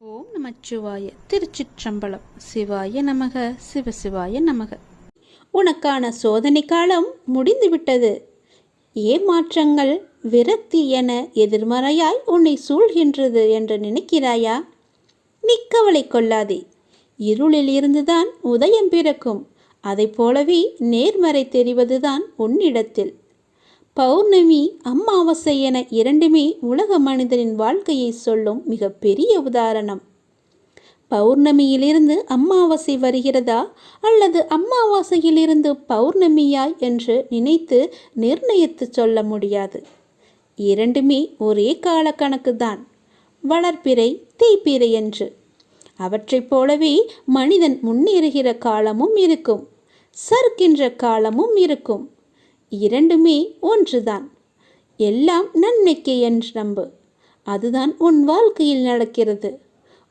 ஓம் நமச்சிவாய திருச்சிற்றம்பலம். சிவாய நமக. சிவசிவாய நமக. உனக்கான சோதனை காலம் முடிந்துவிட்டது. ஏமாற்றங்கள் விரக்தி என எதிர்மறையாய் உன்னை சூழ்கின்றது என்று நினைக்கிறாயா? நீ கவலை கொள்ளாதே. இருளில் இருந்துதான் உதயம் பிறக்கும். அதைப் போலவே நேர்மறை தெரிவதுதான் உன்னிடத்தில். பௌர்ணமி அமாவாசை என இரண்டுமே உலக மனிதனின் வாழ்க்கையை சொல்லும் மிக பெரிய உதாரணம். பௌர்ணமியிலிருந்து அமாவாசை வருகிறதா அல்லது அம்மாவாசையிலிருந்து பௌர்ணமியாய் என்று நினைத்து நிர்ணயித்து சொல்ல முடியாது. இரண்டுமே ஒரே காலக்கணக்கு தான் வளர்ப்பிறை தீப்பிறை என்று. அவற்றைப் போலவே மனிதன் முன்னேறுகிற காலமும் இருக்கும். சறுக்கின்ற காலமும் இருக்கும். இரண்டுமே ஒன்றுதான். எல்லாம் நன்மைக்கே என்று நம்பு. அதுதான் உன் வாழ்க்கையில் நடக்கிறது.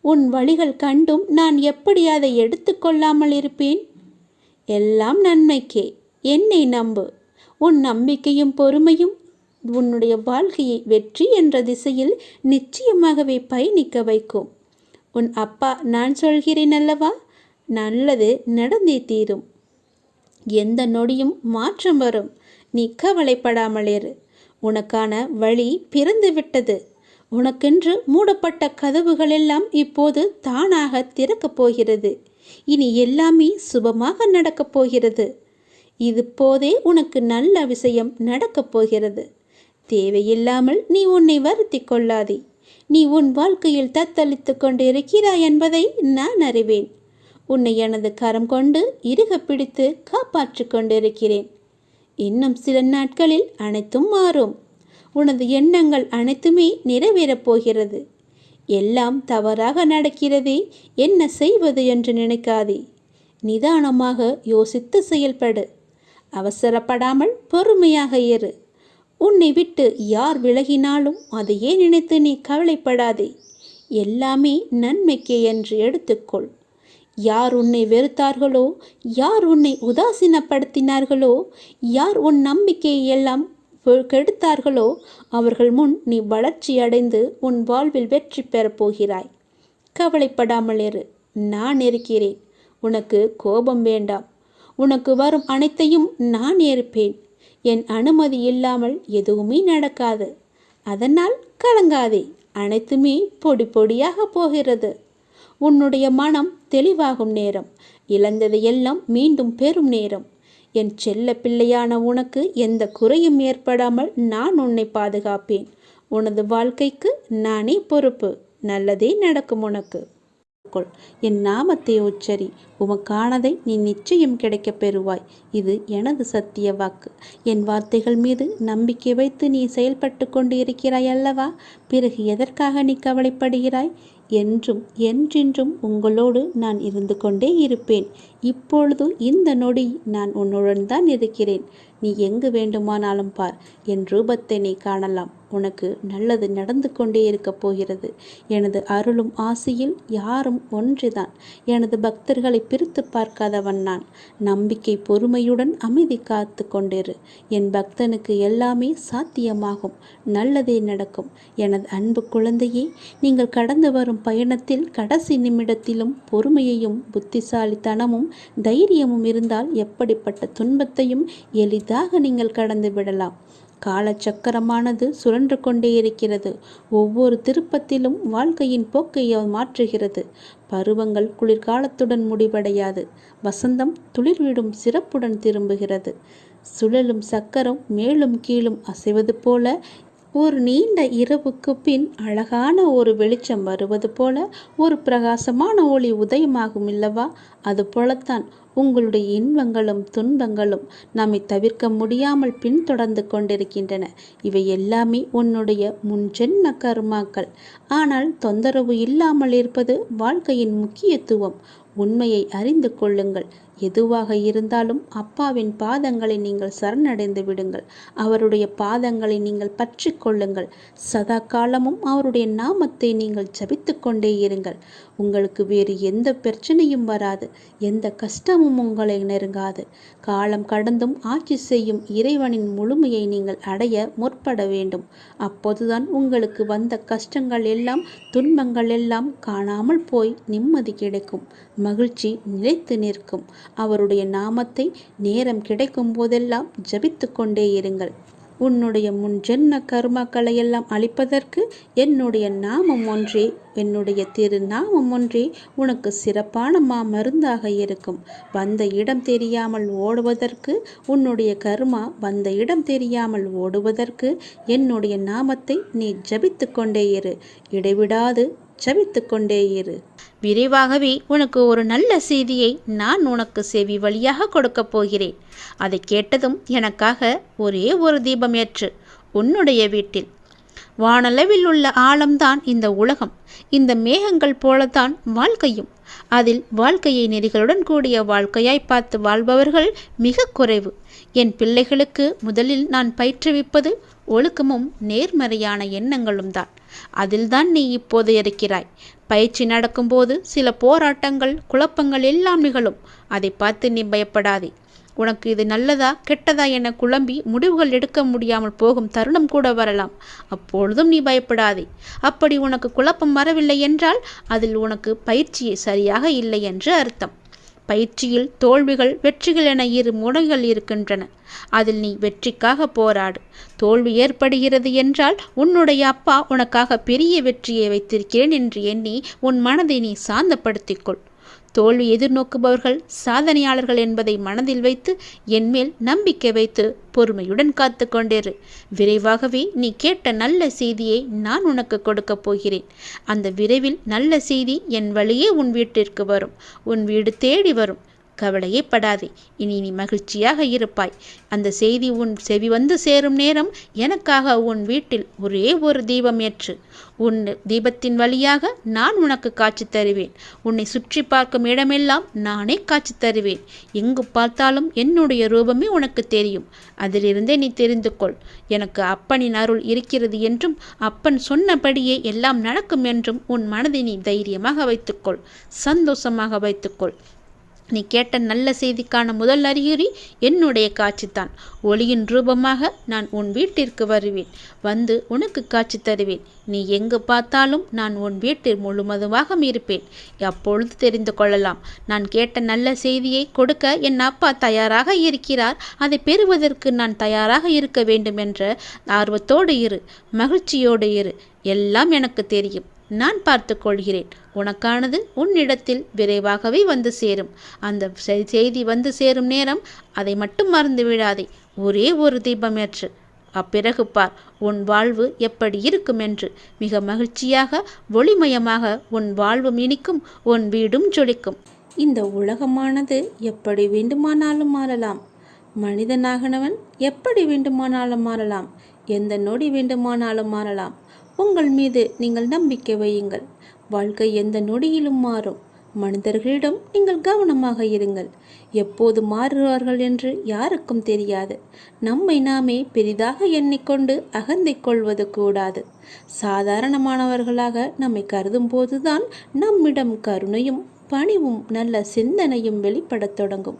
உன் வழிகள் கண்டும் நான் எப்படி அதை எடுத்துக்கொள்ளாமல் இருப்பேன்? எல்லாம் நன்மைக்கே. என்னை நம்பு. உன் நம்பிக்கையும் பொறுமையும் உன்னுடைய வாழ்க்கையை வெற்றி என்ற திசையில் நிச்சயமாகவே பயணிக்க வைக்கும். உன் அப்பா நான் சொல்கிறேன் அல்லவா? நல்லது நடந்தே தீரும். எந்த நொடியும் மாற்றம் வரும். நீ கவலைப்படாமல் இரு உனக்கான வழி பிறந்து விட்டது உனக்கென்று மூடப்பட்ட கதவுகளெல்லாம் இப்போது தானாக திறக்கப் போகிறது. இனி எல்லாமே சுபமாக நடக்கப் போகிறது. இது போதே உனக்கு நல்ல விஷயம் நடக்கப் போகிறது. தேவையில்லாமல் நீ உன்னை வருத்தி கொள்ளாதே. நீ உன் வாழ்க்கையில் தத்தளித்து கொண்டு இருக்கிறாய் என்பதை நான் அறிவேன். உன்னை எனது கரம் கொண்டு இறுக பிடித்து காப்பாற்றிக் கொண்டிருக்கிறேன். இன்னும் சில நாட்களில் அனைத்தும் மாறும். உனது எண்ணங்கள் அனைத்துமே நிறைவேறப் போகிறது. எல்லாம் தவறாக நடக்கிறதே என்ன செய்வது என்று நினைக்காதே. நிதானமாக யோசித்து செயல்படு. அவசரப்படாமல் பொறுமையாக ஏறு. உன்னை விட்டு யார் விலகினாலும் அதையே நினைத்து நீ கவலைப்படாதே. எல்லாமே நன்மைக்கே என்று எடுத்துக்கொள். யார் உன்னை வெறுத்தார்களோ? யார் உன்னை உதாசீனப்படுத்தினார்களோ? யார் உன் நம்பிக்கையை எல்லாம் கெடுத்தார்களோ? அவர்கள் முன் நீ வளர்ச்சி அடைந்து உன் வாழ்வில் வெற்றி பெறப் போகிறாய். கவலைப்படாமல் இரு. நான் இருக்கிறேன். உனக்கு கோபம் வேண்டாம். உனக்கு வரும் அனைத்தையும் நான் ஏற்பேன். என் அனுமதி இல்லாமல் எதுவுமே நடக்காது. அதனால் கலங்காதே. அனைத்துமே பொடி பொடியாக போகிறது. உன்னுடைய மனம் தெளிவாகும் நேரம். இழந்ததையெல்லாம் மீண்டும் பெறும் நேரம். என் செல்ல பிள்ளையான உனக்கு எந்த குறையும் ஏற்படாமல் நான் உன்னை பாதுகாப்பேன். உனது வாழ்க்கைக்கு நானே பொறுப்பு. நல்லதே நடக்கும் உனக்கு. கொள். என் நாமத்தை உச்சரி. உமக்கானதை நீ நிச்சயம் கிடைக்கப் பெறுவாய். இது எனது சத்திய வாக்கு. என் வார்த்தைகள் மீது நம்பிக்கை வைத்து நீ செயல்பட்டு கொண்டு இருக்கிறாய் அல்லவா? பிறகு எதற்காக நீ கவலைப்படுகிறாய்? என்றும் என்றென்றும் உங்களோடு நான் இருந்து கொண்டே இருப்பேன். இப்பொழுது இந்த நொடி நான் உன்னுடன் தான் இருக்கிறேன். நீ எங்கு வேண்டுமானாலும் பார். என் ரூபத்தை நீ காணலாம். உனக்கு நல்லது நடந்து கொண்டே இருக்கப் போகிறது. எனது அருளும் ஆசையில் யாரும் ஒன்றுதான். எனது பக்தர்களை பிரித்து பார்க்காதவன் நான். நம்பிக்கை பொறுமையுடன் அமைதி காத்து கொண்டிரு. என் பக்தனுக்கு எல்லாமே சாத்தியமாகும். நல்லதே நடக்கும். எனது அன்பு குழந்தையே நீங்கள் கடந்து வரும் பயணத்தில் கடைசி நிமிடத்திலும் பொறுமையையும் புத்திசாலித்தனமும் தைரியமும் இருந்தால் எப்படிப்பட்ட துன்பத்தையும் எளிதாக நீங்கள் கடந்து விடலாம். காலச்சக்கரமானது சுழன்று கொண்டே இருக்கிறது. ஒவ்வொரு திருப்பத்திலும் வாழ்க்கையின் போக்கை மாற்றுகிறது. பருவங்கள் குளிர்காலத்துடன் முடிவடையாது. வசந்தம் துளிர்விடும் சிறப்புடன் திரும்புகிறது. சுழலும் சக்கரம் மேலும் கீழும் அசைவது போல ஒரு நீண்ட இரவுக்கு பின் அழகான ஒரு வெளிச்சம் வருவது போல ஒரு பிரகாசமான ஒளி உதயமாகும் இல்லவா? அது போலத்தான் உங்களுடைய இன்பங்களும் துன்பங்களும் நம்மை தவிர்க்க முடியாமல் பின்தொடர்ந்து கொண்டிருக்கின்றன. இவை எல்லாமே உன்னுடைய முன்ஜென்ம கர்மாக்கள். ஆனால் தொந்தரவு இல்லாமல் இருப்பது வாழ்க்கையின் முக்கியத்துவம். உண்மையை அறிந்து கொள்ளுங்கள். எதுவாக இருந்தாலும் அப்பாவின் பாதங்களை நீங்கள் சரணடைந்து விடுங்கள். அவருடைய பாதங்களை நீங்கள் பற்றி கொள்ளுங்கள். சதா காலமும் அவருடைய நாமத்தை நீங்கள் ஜபித்து கொண்டே இருங்கள். உங்களுக்கு வேறு எந்த பிரச்சனையும் வராது. எந்த கஷ்டமும் உங்களை நெருங்காது. காலம் கடந்தும் ஆட்சி செய்யும் இறைவனின் முழுமையை நீங்கள் அடைய முற்பட வேண்டும். அப்போதுதான் உங்களுக்கு வந்த கஷ்டங்கள் எல்லாம் துன்பங்கள் எல்லாம் காணாமல் போய் நிம்மதி கிடைக்கும். மகிழ்ச்சி நிலைத்து நிற்கும். அவருடைய நாமத்தை நேரம் கிடைக்கும் போதெல்லாம் ஜபித்து கொண்டே இருங்கள். உன்னுடைய முன் ஜென்ம கர்மாக்களை எல்லாம் அழிப்பதற்கு என்னுடைய நாமம் ஒன்றே என்னுடைய திரு நாமம் ஒன்றே உனக்கு சிறப்பான மா மருந்தாக இருக்கும். வந்த இடம் தெரியாமல் ஓடுவதற்கு உன்னுடைய கர்மா வந்த இடம் தெரியாமல் ஓடுவதற்கு என்னுடைய நாமத்தை நீ ஜபித்து கொண்டே இரு. இடைவிடாது ஜபித்து கொண்டே இரு. விரைவாகவே உனக்கு ஒரு நல்ல செய்தியை நான் உனக்கு செவி வழியாக கொடுக்கப் போகிறேன். அதை கேட்டதும் எனக்காக ஒரே ஒரு தீபம் ஏற்று உன்னுடைய வீட்டில். வானளவில் உள்ள ஆழம்தான் இந்த உலகம். இந்த மேகங்கள் போலத்தான் வாழ்க்கையும். அதில் வாழ்க்கையை நெறிகளுடன் கூடிய வாழ்க்கையாய் பார்த்து வாழ்பவர்கள் மிக குறைவு. என் பிள்ளைகளுக்கு முதலில் நான் பயிற்றுவிப்பது ஒழுக்கமும் நேர்மறையான எண்ணங்களும் தான் அதில்தான் நீ இப்போது இருக்கிறாய். பயிற்சி நடக்கும்போது சில போராட்டங்கள் குழப்பங்கள் எல்லாம் நிகழும். அதை பார்த்து நீ பயப்படாதே. உனக்கு இது நல்லதா கெட்டதா என குழம்பி முடிவுகள் எடுக்க முடியாமல் போகும் தருணம் கூட வரலாம். அப்பொழுதும் நீ பயப்படாதே. அப்படி உனக்கு குழப்பம் வரவில்லை என்றால் அதில் உனக்கு பயிற்சி சரியாக இல்லை என்று அர்த்தம். பயிற்சியில் தோல்விகள் வெற்றிகள் என இரு முனைகள் இருக்கின்றன. அதில் நீ வெற்றிக்காக போராடு. தோல்வி ஏற்படுகிறது என்றால் உன்னுடைய அப்பா உனக்காக பெரிய வெற்றியை வைத்திருக்கிறேன் என்று எண்ணி உன் மனதை நீ சாந்தப்படுத்திக்கொள் தோல்வி எதிர்நோக்குபவர்கள் சாதனையாளர்கள் என்பதை மனதில் வைத்து என்மேல் நம்பிக்கை வைத்து பொறுமையுடன் காத்து கொண்டேரு விரைவாகவே நீ கேட்ட நல்ல செய்தியை நான் உனக்கு கொடுக்கப் போகிறேன். அந்த விரைவில் நல்ல செய்தி என் வழியே உன் வீட்டிற்கு வரும். உன் வீடு தேடி வரும். கவலையே படாதே இனி நீ மகிழ்ச்சியாக இருப்பாய். அந்த செய்தி உன் செவி வந்து சேரும் நேரம் எனக்காக உன் வீட்டில் ஒரே ஒரு தீபம் ஏற்று. உன் தீபத்தின் வழியாக நான் உனக்கு காட்சி தருவேன். உன்னை சுற்றி பார்க்கும் இடமெல்லாம் நானே காட்சி தருவேன். எங்கு பார்த்தாலும் என்னுடைய ரூபமே உனக்கு தெரியும். அதிலிருந்தே நீ தெரிந்து கொள் எனக்கு அப்பனின் அருள் இருக்கிறது என்றும் அப்பன் சொன்னபடியே எல்லாம் நடக்கும் என்றும் உன் மனதை நீ தைரியமாக வைத்துக்கொள். சந்தோஷமாக வைத்துக்கொள். நீ கேட்ட நல்ல செய்திக்கான முதல் அறிகுறி என்னுடைய காட்சித்தான். ஒளியின் ரூபமாக நான் உன் வீட்டிற்கு வருவேன். வந்து உனக்கு காட்சி தருவேன். நீ எங்கு பார்த்தாலும் நான் உன் வீட்டில் முழுமதுமாக இருப்பேன். அப்பொழுது தெரிந்து கொள்ளலாம். நான் கேட்ட நல்ல செய்தியை கொடுக்க என் அப்பா தயாராக இருக்கிறார். அதை பெறுவதற்கு நான் தயாராக இருக்க வேண்டும் என்ற ஆர்வத்தோடு இரு. மகிழ்ச்சியோடு இரு. எல்லாம் எனக்கு தெரியும். நான் பார்த்து கொள்கிறேன். உனக்கானது உன்னிடத்தில் விரைவாகவே வந்து சேரும். அந்த செய்தி வந்து சேரும் நேரம் அதை மட்டும் மறந்து விடாதே. ஒரே ஒரு தீபமேற்று அப்பிறகு பார் உன் வாழ்வு எப்படி இருக்கும் என்று. மிக மகிழ்ச்சியாக ஒளிமயமாக உன் வாழ்வும் இனிக்கும் உன் வீடும் ஜொலிக்கும். இந்த உலகமானது எப்படி வேண்டுமானாலும் மாறலாம். மனிதனாகனவன் எப்படி வேண்டுமானாலும் மாறலாம். எந்த நொடி வேண்டுமானாலும் மாறலாம். உங்கள் மீது நீங்கள் நம்பிக்கை வையுங்கள். வாழ்க்கை எந்த நொடியிலும் மாறும். மனிதர்களிடம் நீங்கள் கவனமாக இருங்கள். எப்போது மாறுவார்கள் என்று யாருக்கும் தெரியாது. நம்மை நாமே பெரிதாக எண்ணிக்கொண்டு அகந்தை கொள்வது கூடாது. சாதாரணமானவர்களாக நம்மை கருதும் போதுதான் நம்மிடம் கருணையும் பணிவும் நல்ல சிந்தனையும் வெளிப்படத் தொடங்கும்.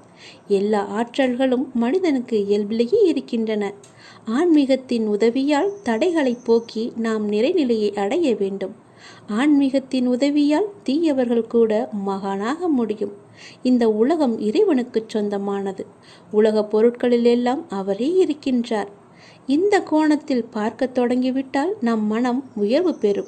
எல்லா ஆற்றல்களும் மனிதனுக்கு இயல்பிலேயே இருக்கின்றன. ஆன்மீகத்தின் உதவியால் தடைகளை போக்கி நாம் நிறைநிலையை அடைய வேண்டும். ஆன்மீகத்தின் உதவியால் தீயவர்கள் கூட மகானாக முடியும். இந்த உலகம் இறைவனுக்கு சொந்தமானது. உலக பொருட்களில் எல்லாம் அவரே இருக்கின்றார். இந்த கோணத்தில் பார்க்க தொடங்கிவிட்டால் நம் மனம் உயர்வு பெறும்.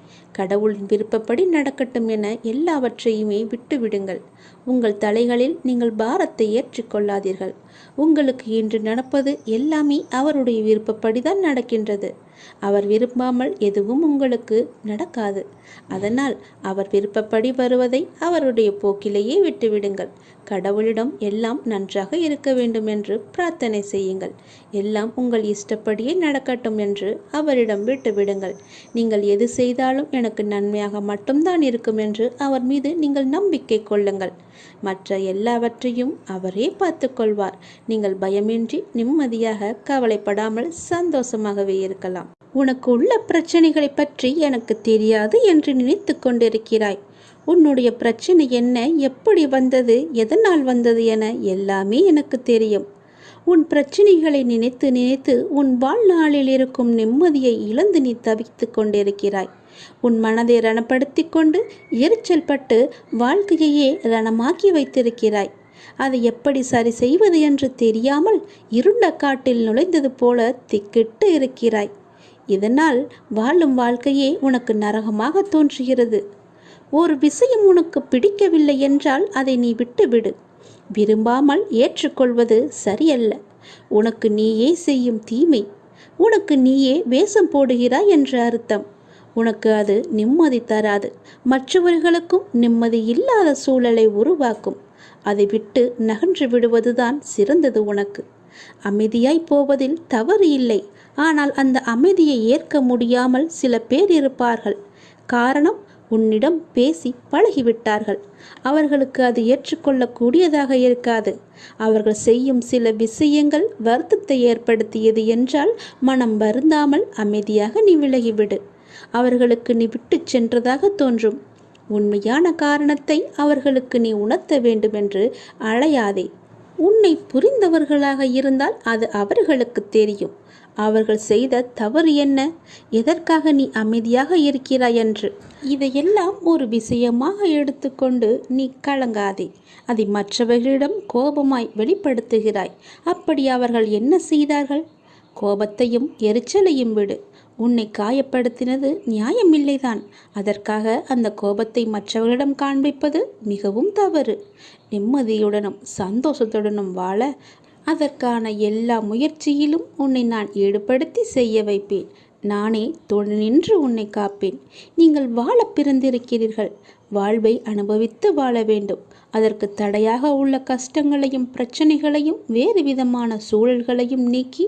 கடவுளின் விருப்பப்படி நடக்கட்டும் என எல்லாவற்றையுமே விட்டுவிடுங்கள். உங்கள் தலைகளில் நீங்கள் பாரத்தை ஏற்றிக்கொள்ளாதீர்கள். உங்களுக்கு இன்று நடப்பது எல்லாமே அவருடைய விருப்பப்படிதான் நடக்கின்றது. அவர் விரும்பாமல் எதுவும் உங்களுக்கு நடக்காது. அதனால் அவர் விருப்பப்படி வருவதை அவருடைய போக்கிலேயே விட்டுவிடுங்கள். கடவுளிடம் எல்லாம் நன்றாக இருக்க வேண்டும் என்று பிரார்த்தனை செய்யுங்கள். எல்லாம் உங்கள் இஷ்டப்படியே நடக்கட்டும் என்று அவரிடம் விட்டுவிடுங்கள். நீங்கள் எது செய்தாலும் எனக்கு நன்மையாக மட்டும்தான் இருக்கும் என்று அவர் மீது நீங்கள் நம்பிக்கை கொள்ளுங்கள். மற்ற எல்லாவற்றையும் அவரே பார்த்து கொள்வார். நீங்கள் பயமின்றி நிம்மதியாக கவலைப்படாமல் சந்தோஷமாகவே இருக்கலாம். உனக்கு உள்ள பிரச்சனைகளை பற்றி எனக்கு தெரியாது என்று நினைத்து கொண்டிருக்கிறாய். உன்னுடைய பிரச்சனை என்ன? எப்படி வந்தது? எதனால் வந்தது என எல்லாமே எனக்கு தெரியும். உன் பிரச்சனைகளை நினைத்து நினைத்து உன் வாழ்நாளில் இருக்கும் நிம்மதியை இழந்து நீ தவித்து கொண்டிருக்கிறாய். உன் மனதை ரணப்படுத்தி கொண்டு எரிச்சல் பட்டு வாழ்க்கையையே ரணமாக்கி வைத்திருக்கிறாய். அதை எப்படி சரி செய்வது என்று தெரியாமல் இருண்ட காட்டில் நுழைந்தது போல திக்கிட்டு இருக்கிறாய். இதனால் வாழும் வாழ்க்கையே உனக்கு நரகமாக தோன்றுகிறது. ஒரு விஷயம் உனக்கு பிடிக்கவில்லை என்றால் அதை நீ விட்டுவிடு. விரும்பாமல் ஏற்றுக்கொள்வது சரியல்ல. உனக்கு நீயே செய்யும் தீமை. உனக்கு நீயே வேஷம் போடுகிறாய் என்ற அர்த்தம். உனக்கு அது நிம்மதி தராது. மற்றவர்களுக்கும் நிம்மதி இல்லாத சூழலை உருவாக்கும். அதை விட்டு நகன்று விடுவதுதான் சிறந்தது உனக்கு. அமைதியாய் போவதில் தவறு இல்லை. ஆனால் அந்த அமைதியை ஏற்க முடியாமல் சில பேர் இருப்பார்கள். காரணம் உன்னிடம் பேசி பழகிவிட்டார்கள். அவர்களுக்கு அது ஏற்றுக்கொள்ளக்கூடியதாக இருக்காது. அவர்கள் செய்யும் சில விஷயங்கள் வருத்தத்தை ஏற்படுத்தியது என்றால் மனம் வருந்தாமல் அமைதியாக நீ விலகிவிடு. அவர்களுக்கு நீ விட்டுச் சென்றதாக தோன்றும். உண்மையான காரணத்தை அவர்களுக்கு நீ உணர்த்த வேண்டுமென்று அழையாதே. உன்னை புரிந்தவர்களாக இருந்தால் அது அவர்களுக்கு தெரியும். அவர்கள் செய்த தவறு என்ன? எதற்காக நீ அமைதியாக இருக்கிறாய் என்று. இதையெல்லாம் ஒரு விஷயமாக எடுத்துக்கொண்டு நீ கலங்காதே. அதை மற்றவர்களிடம் கோபமாய் வெளிப்படுத்துகிறாய். அப்படி அவர்கள் என்ன செய்தார்கள்? கோபத்தையும் எரிச்சலையும் விடு. உன்னை காயப்படுத்தினது நியாயமில்லைதான். அதற்காக அந்த கோபத்தை மற்றவர்களிடம் காண்பிப்பது மிகவும் தவறு. நிம்மதியுடனும் சந்தோஷத்துடனும் வாழ அதற்கான எல்லா முயற்சியிலும் உன்னை நான் ஈடுபடுத்தி செய்ய வைப்பேன். நானே துணை நின்று உன்னை காப்பேன். நீங்கள் வாழ பிறந்திருக்கிறீர்கள். வாழ்வை அனுபவித்து வாழ வேண்டும். அதற்கு தடையாக உள்ள கஷ்டங்களையும் பிரச்சனைகளையும் வேறு விதமான சூழல்களையும் நீக்கி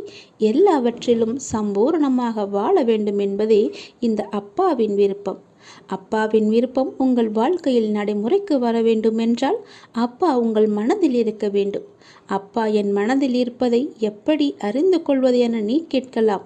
எல்லாவற்றிலும் சம்பூரணமாக வாழ வேண்டும் என்பதே இந்த அப்பாவின் விருப்பம். அப்பாவின் விருப்பம் உங்கள் வாழ்க்கையில் நடைமுறைக்கு வர வேண்டுமென்றால் அப்பா உங்கள் மனதில் இருக்க வேண்டும். அப்பா என் மனதில் இருப்பதை எப்படி அறிந்து கொள்வது என நீ கேட்கலாம்.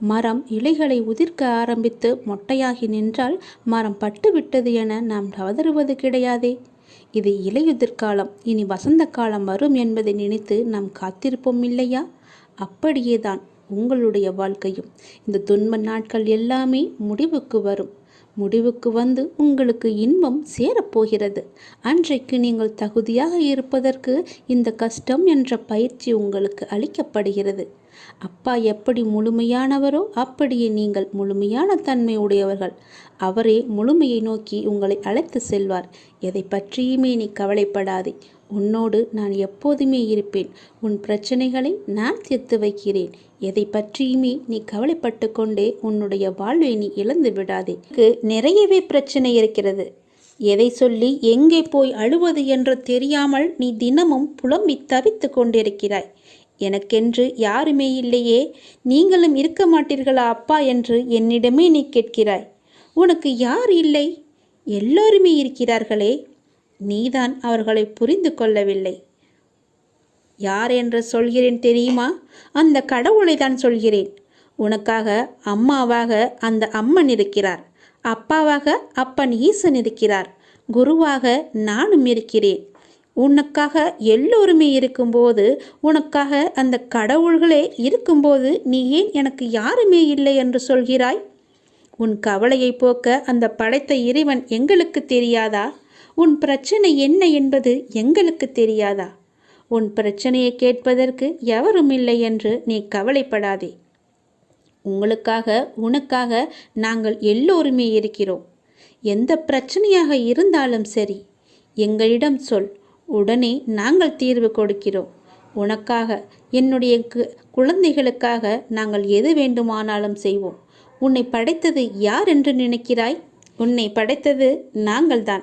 மரம் இலைகளை உதிர்க்க ஆரம்பித்து மொட்டையாகி நின்றால் மரம் பட்டுவிட்டது என நாம் கதறுவது கிடையாதே. இது இலையுதிர்காலம் இனி வசந்த காலம் வரும் என்பதை நினைத்து நாம் காத்திருப்போம் இல்லையா? அப்படியேதான் உங்களுடைய வாழ்க்கையும். இந்த துன்ப நாட்கள் எல்லாமே முடிவுக்கு வரும். முடிவுக்கு வந்து உங்களுக்கு இன்பம் சேரப்போகிறது. அன்றைக்கு நீங்கள் தகுதியாக இருப்பதற்கு இந்த கஷ்டம் என்ற பயிற்சி உங்களுக்கு அளிக்கப்படுகிறது. அப்பா எப்படி முழுமையானவரோ அப்படியே நீங்கள் முழுமையான தன்மை உடையவர்கள் அவரே முழுமையை நோக்கி உங்களை அழைத்து செல்வார். எதை பற்றியுமே நீ கவலைப்படாதே. உன்னோடு நான் எப்போதுமே இருப்பேன். உன் பிரச்சனைகளை நான் தீர்த்து வைக்கிறேன். எதை பற்றியுமே நீ கவலைப்பட்டு கொண்டே உன்னுடைய வாழ்வை நீ இழந்து விடாதே. நிறையவே பிரச்சனை இருக்கிறது. எதை சொல்லி எங்கே போய் அழுவது என்று தெரியாமல் நீ தினமும் புலம்பி தவித்து கொண்டிருக்கிறாய். எனக்கென்று யாருமே இல்லையே. நீங்களும் இருக்க மாட்டீர்களா அப்பா என்று என்னிடமே நீ கேட்கிறாய். உனக்கு யார் இல்லை? எல்லோருமே இருக்கிறார்களே. நீதான் அவர்களை புரிந்து கொள்ளவில்லை. யார் என்று சொல்கிறேன் தெரியுமா? அந்த கடவுளை தான் சொல்கிறேன். உனக்காக அம்மாவாக அந்த அம்மன் இருக்கிறார். அப்பாவாக அப்பன் ஈசன் இருக்கிறார். குருவாக நானும் இருக்கிறேன். உனக்காக எல்லோருமே இருக்கும்போது உனக்காக அந்த கடவுள்களே இருக்கும்போது நீ ஏன் எனக்கு யாருமே இல்லை என்று சொல்கிறாய்? உன் கவலையை போக்க அந்த படைத்த இறைவன் எங்களுக்கு தெரியாதா? உன் பிரச்சனை என்ன என்பது எங்களுக்கு தெரியாதா? உன் பிரச்சனையை கேட்பதற்கு எவரும் இல்லை என்று நீ கவலைப்படாதே. உங்களுக்காக உனக்காக நாங்கள் எல்லோருமே இருக்கிறோம். எந்த பிரச்சனையாக இருந்தாலும் சரி எங்களிடம் சொல். உடனே நாங்கள் தீர்வு கொடுக்கிறோம். உனக்காக என்னுடைய கு- குழந்தைகளுக்காக நாங்கள் எது வேண்டுமானாலும் செய்வோம். உன்னை படைத்தது யார் என்று நினைக்கிறாய்? உன்னை படைத்தது நாங்கள்தான்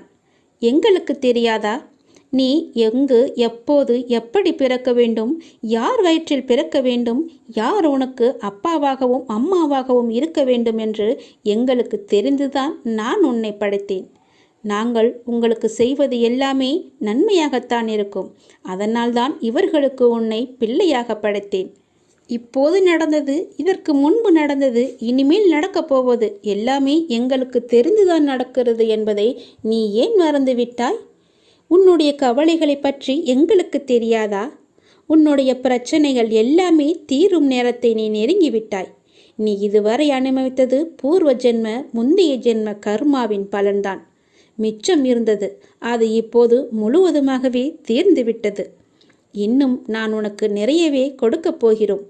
எங்களுக்கு தெரியாதா? நீ எங்கு எப்போது எப்படி பிறக்க வேண்டும்? யார் வயிற்றில் பிறக்க வேண்டும்? யார் உனக்கு அப்பாவாகவும் அம்மாவாகவும் இருக்க வேண்டும் என்று எங்களுக்கு தெரிந்துதான் நான் உன்னை படைத்தேன். நாங்கள் உங்களுக்கு செய்வது எல்லாமே நன்மையாகத்தான் இருக்கும். அதனால்தான் இவர்களுக்கு உன்னை பிள்ளையாக படைத்தேன். இப்போது நடந்தது இதற்கு முன்பு நடந்தது இனிமேல் நடக்கப் போவது எல்லாமே எங்களுக்கு தெரிந்துதான் நடக்கிறது என்பதை நீ ஏன் மறந்து விட்டாய் உன்னுடைய கவலைகளை பற்றி எங்களுக்கு தெரியாதா? உன்னுடைய பிரச்சனைகள் எல்லாமே தீரும் நேரத்தை நீ நெருங்கிவிட்டாய். நீ இதுவரை அனுபவித்தது பூர்வ ஜென்ம முந்தைய ஜென்ம கர்மாவின் பலன்தான். மிச்சம் இருந்தது. அது இப்போது முழுவதுமாகவே தீர்ந்துவிட்டது. இன்னும் நான் உனக்கு நிறையவே கொடுக்கப் போகிறோம்.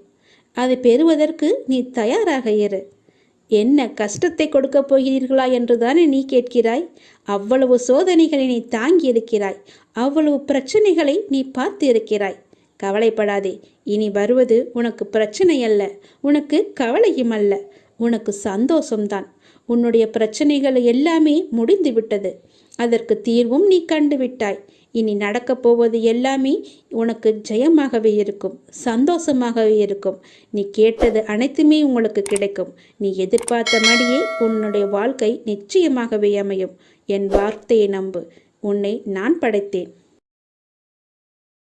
அதை பெறுவதற்கு நீ தயாராக இரு. என்ன கஷ்டத்தை கொடுக்கப் போகிறீர்களா என்றுதானே நீ கேட்கிறாய்? அவ்வளவு சோதனைகளை நீ தாங்கி இருக்கிறாய் அவ்வளவு பிரச்சனைகளை நீ பார்த்து இருக்கிறாய் கவலைப்படாதே. இனி வருவது உனக்கு பிரச்சனை அல்ல உனக்கு கவலையும் அல்ல. உனக்கு சந்தோஷம்தான். உன்னுடைய பிரச்சனைகள் எல்லாமே முடிந்து விட்டது அதற்கு தீர்வும் நீ கண்டுவிட்டாய். இனி நடக்கப் போவது எல்லாமே உனக்கு ஜெயமாகவே இருக்கும் சந்தோஷமாகவே இருக்கும். நீ கேட்டது அனைத்துமே உங்களுக்கு கிடைக்கும். நீ எதிர்பார்த்த எதிர்பார்த்தபடியே உன்னுடைய வாழ்க்கை நிச்சயமாகவே அமையும். என் வார்த்தையை நம்பு. உன்னை நான் படைத்தேன்.